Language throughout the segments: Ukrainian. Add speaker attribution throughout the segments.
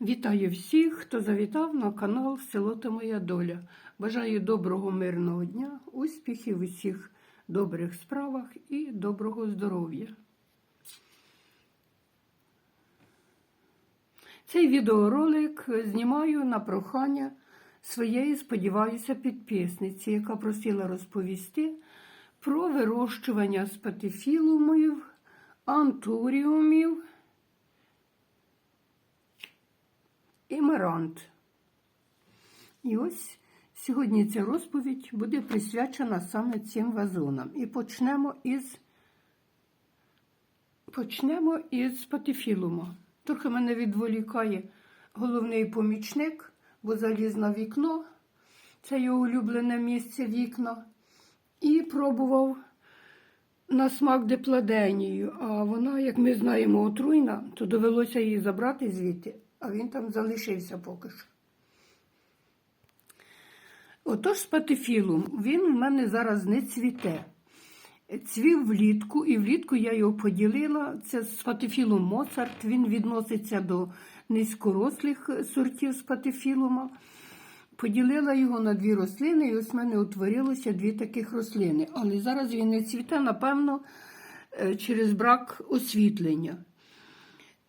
Speaker 1: Вітаю всіх, хто завітав на канал Село та Моя Доля. Бажаю доброго мирного дня, успіхів у всіх добрих справах і доброго здоров'я. Цей відеоролик знімаю на прохання своєї, сподіваюся, підписниці, яка просила розповісти про вирощування спатифілумів, антуріумів і. І ось сьогодні ця розповідь буде присвячена саме цим вазонам. І почнемо із почнемо із патифілума. Трохи мене відволікає головний помічник, бо заліз на вікно, це його улюблене місце вікна, і пробував на смак депладенію. А вона, як ми знаємо, отруйна, то довелося її забрати звідти, а він там залишився поки що. Отож, спатифілум, він у мене зараз не цвіте. Цвів влітку, і влітку я його поділила. Це спатифілум Моцарт, він відноситься до низькорослих сортів спатифілума. Поділила його на дві рослини, і ось в мене утворилося дві таких рослини. Але зараз він не цвіте, напевно, е, через брак освітлення.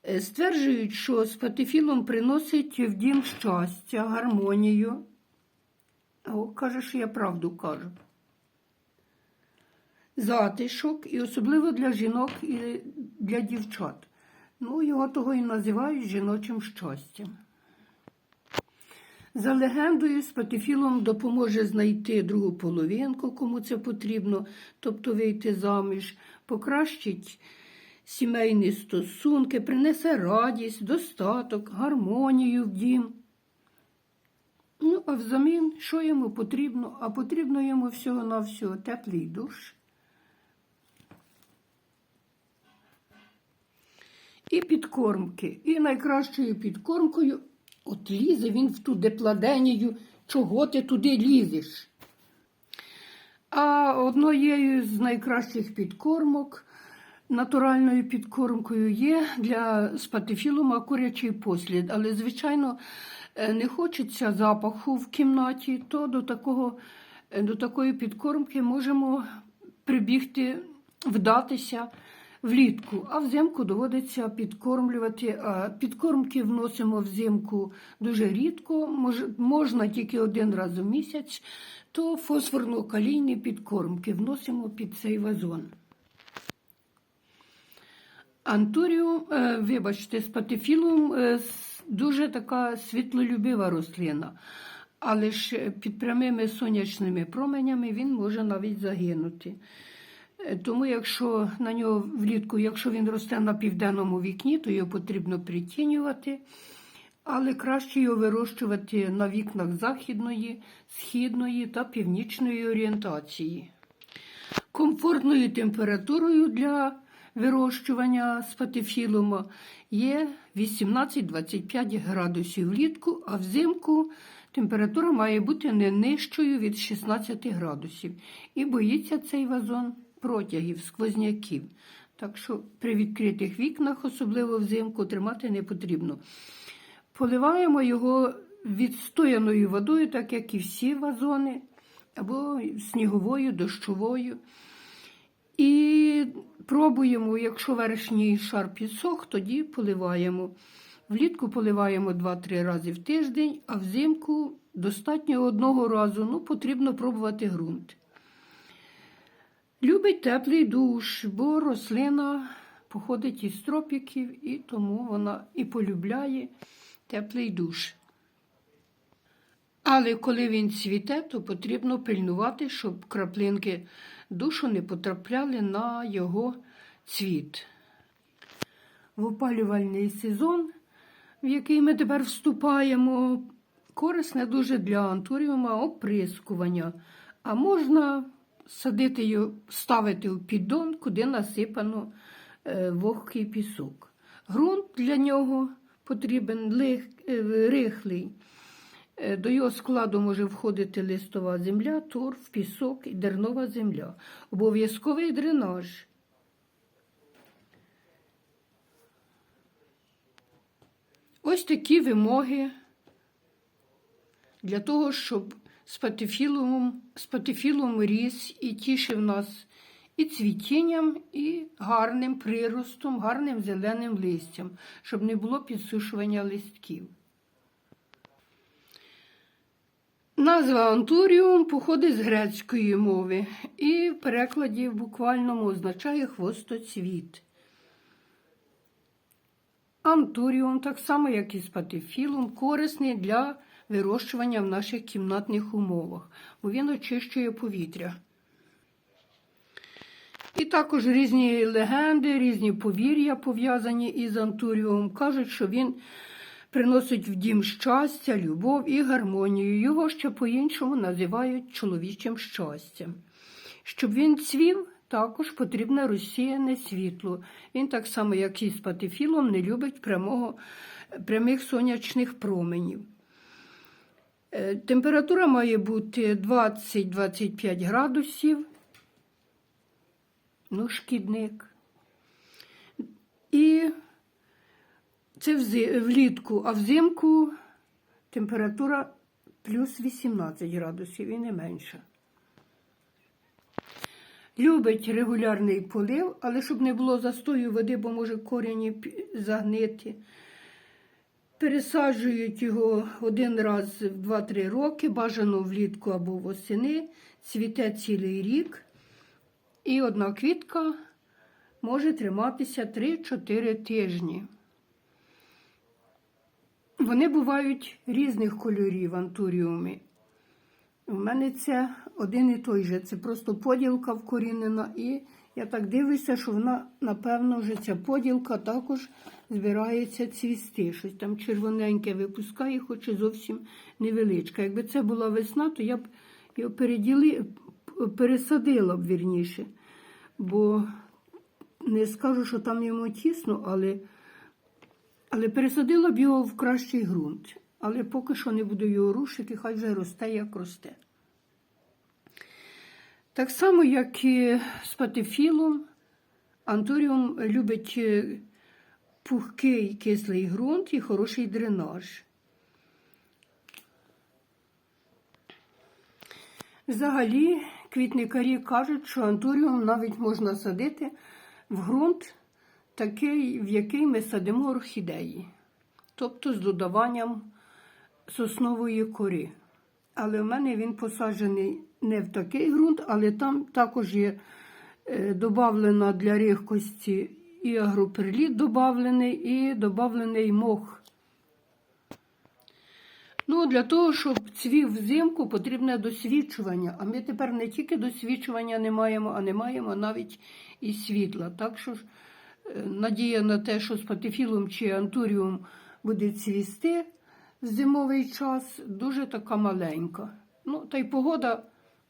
Speaker 1: Е, Стверджують, що спатифілум приносить в дім щастя, гармонію. О, каже, що я правду кажу. Затишок, і особливо для жінок і для дівчат. Ну, його того і називають жіночим щастям. За легендою, спатифілом допоможе знайти другу половинку, кому це потрібно, тобто вийти заміж, покращить сімейні стосунки, принесе радість, достаток, гармонію в дім. Ну, а взамін, що йому потрібно? А потрібно йому всього-навсього теплий душ. І підкормки. І найкращою підкормкою, от лізе він в ту депладенію, чого ти туди лізеш. А однією з найкращих підкормок, натуральною підкормкою є для спатифілума курячий послід. Але, звичайно, е, не хочеться запаху в кімнаті, то до, такого, е, до такої підкормки можемо прибігти, вдатися влітку, а взимку доводиться підкормлювати. Підкормки вносимо взимку дуже рідко, мож, можна тільки один раз у місяць, то фосфорно-калійні підкормки вносимо під цей вазон. Антуріум, е, вибачте, спатифілум е, дуже така світлолюбива рослина, але ж під прямими сонячними променями він може навіть загинути. Е, Тому, якщо на нього влітку, якщо він росте на південному вікні, то його потрібно притінювати, але краще його вирощувати на вікнах західної, східної та північної орієнтації. Комфортною температурою для вирощування спатифілума є 18-25 градусів влітку, а взимку температура має бути не нижчою від 16 градусів. І боїться цей вазон протягів, сквозняків. Так що при відкритих вікнах, особливо взимку, тримати не потрібно. Поливаємо його відстояною водою, так як і всі вазони, або сніговою, дощовою. І пробуємо, якщо верхній шар підсох, тоді поливаємо. Влітку поливаємо 2-3 рази в тиждень, а взимку достатньо одного разу. Ну, потрібно пробувати ґрунт. Любить теплий душ, бо рослина походить із тропіків, і тому вона і полюбляє теплий душ. Але коли він цвіте, то потрібно пильнувати, щоб краплинки душу не потрапляли на його цвіт. В опалювальний сезон, в який ми тепер вступаємо, корисне дуже для антуріума оприскування. А можна садити його, ставити в піддон, куди насипано е, вогкий пісок. Грунт для нього потрібен е, рихлий. Е, До його складу може входити листова земля, торф, пісок і дернова земля. Обов'язковий дренаж. Ось такі вимоги для того, щоб спатифілум, спатифілум ріс і тішив нас і цвітінням, і гарним приростом, гарним зеленим листям, щоб не було підсушування листків. Назва антуріум походить з грецької мови і в перекладі в буквальному означає хвостоцвіт. Антуріум, так само як і спатифілум, корисний для вирощування в наших кімнатних умовах, бо він очищує повітря. І також різні легенди, різні повір'я пов'язані із антуріумом. Кажуть, що він приносить в дім щастя, любов і гармонію. Його ще по-іншому називають чоловічим щастям. Щоб він цвів, також потрібне розсіяне світло. Він так само, як і з патифілом, не любить прямого, прямих сонячних променів. Е, Температура має бути 20-25 градусів. Ну, шкідник. І це влітку, а взимку температура плюс 18 градусів і не менше. Любить регулярний полив, але щоб не було застою води, бо може корені загнити. Пересаджують його один раз в 2-3 роки, бажано влітку або восени, цвіте цілий рік. І одна квітка може триматися 3-4 тижні. Вони бувають різних кольорів антуріуми. У мене це один і той же. Це просто поділка вкорінена. І я так дивлюся, що вона, напевно, вже ця поділка також збирається цвісти. Щось там червоненьке випускає, хоч і зовсім невеличка. Якби це була весна, то я б його переділи, пересадила б вірніше. Бо не скажу, що там йому тісно, але. Але пересадила б його в кращий ґрунт. Але поки що не буду його рушити, хай вже росте, як росте. Так само, як і з патефілом, антуріум любить е, пухкий кислий ґрунт і хороший дренаж. Взагалі, квітникарі кажуть, що антуріум навіть можна садити в ґрунт такий, в який ми садимо орхідеї, тобто з додаванням соснової кори. Але в мене він посаджений не в такий ґрунт, але там також є е, додавлена для рихкості і агроперліт додавлений, і додавлений мох. Ну, для того, щоб цвів взимку, потрібне досвідчування. А ми тепер не тільки досвідчування не маємо, а не маємо навіть і світла. Так що надія на те, що з патефілом чи антуріум буде цвісти в зимовий час, дуже така маленька. Ну, та й погода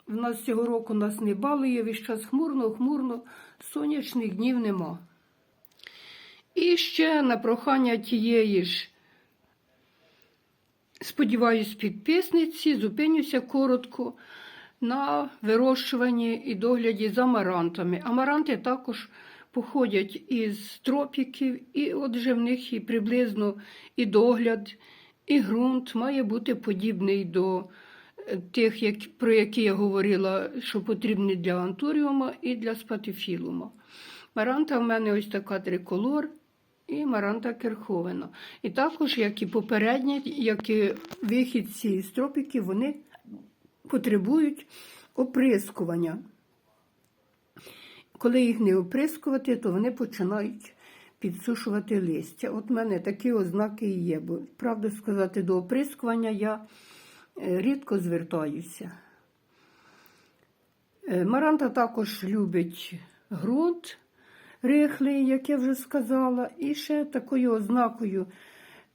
Speaker 1: в нас цього року нас не балує, весь час хмурно, хмурно, сонячних днів нема. І ще на прохання тієї ж Сподіваюсь, підписниці, зупинюся коротко на вирощуванні і догляді за амарантами. Амаранти також походять із тропіків, і отже в них і приблизно і догляд, і ґрунт має бути подібний до е, тих, як, про які я говорила, що потрібні для антуріума і для спатифілума. Маранта в мене ось така триколор і Маранта Керховена. І також, як і попередні, як і вихідці з тропіків, вони потребують оприскування. Коли їх не оприскувати, то вони починають підсушувати листя. От в мене такі ознаки і є. Бо, правду сказати, до оприскування я е, рідко звертаюся. Е, Маранта також любить ґрунт рихлий, як я вже сказала. І ще такою ознакою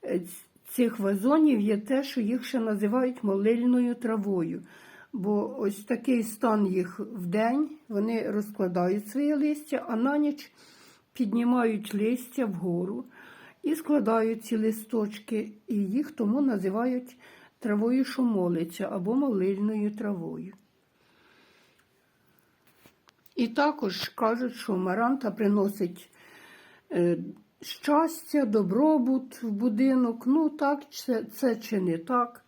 Speaker 1: е, цих вазонів є те, що їх ще називають молильною травою. Бо ось такий стан їх в день, вони розкладають своє листя, а на ніч піднімають листя вгору і складають ці листочки, і їх тому називають травою шумолиця або молильною травою. І також кажуть, що маранта приносить е, щастя, добробут в будинок. Ну, так, це, це чи не так.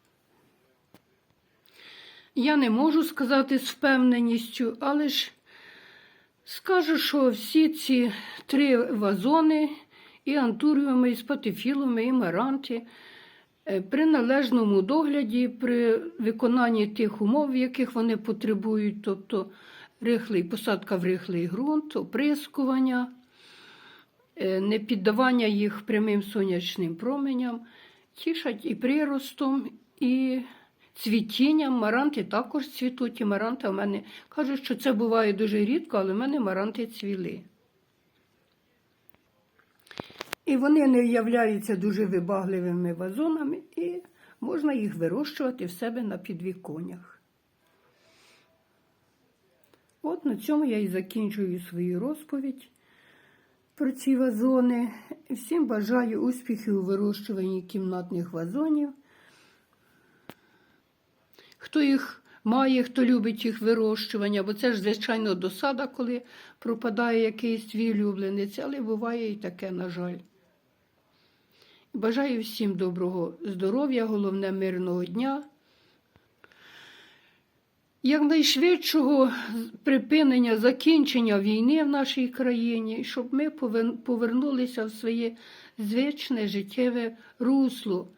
Speaker 1: Я не можу сказати з впевненістю, але ж скажу, що всі ці три вазони, і антуріуми, і спатифілуми, і маранти, е, при належному догляді, при виконанні тих умов, яких вони потребують, тобто рихлий, посадка в рихлий ґрунт, оприскування, е, не піддавання їх прямим сонячним променям, тішать і приростом, і цвітінням. Маранти також цвітуть, і маранти в мене кажуть, що це буває дуже рідко, але в мене маранти цвіли. І вони не являються дуже вибагливими вазонами, і можна їх вирощувати в себе на підвіконнях. От на цьому я і закінчую свою розповідь про ці вазони. Всім бажаю успіхів у вирощуванні кімнатних вазонів. Хто їх має, хто любить їх вирощування, бо це ж, звичайно, досада, коли пропадає якийсь твій улюбленець, але буває і таке, на жаль. Бажаю всім доброго здоров'я, головне мирного дня. Якнайшвидшого припинення закінчення війни в нашій країні, щоб ми повернулися в своє звичне життєве русло.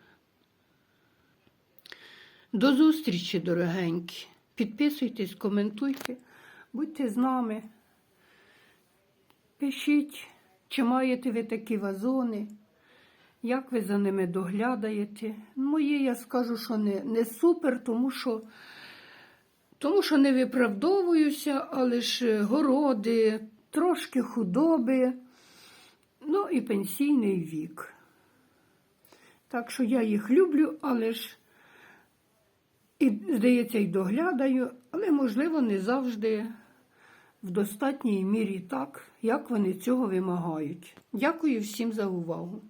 Speaker 1: До зустрічі, дорогенькі. Підписуйтесь, коментуйте, будьте з нами. Пишіть, чи маєте ви такі вазони, як ви за ними доглядаєте. Мої я скажу, що не, не супер, тому що, тому що не виправдовуюся, але ж е, городи, трошки худоби, ну і пенсійний вік. Так що я їх люблю, але ж і, здається, й доглядаю, але, можливо, не завжди в достатній мірі так, як вони цього вимагають. Дякую всім за увагу.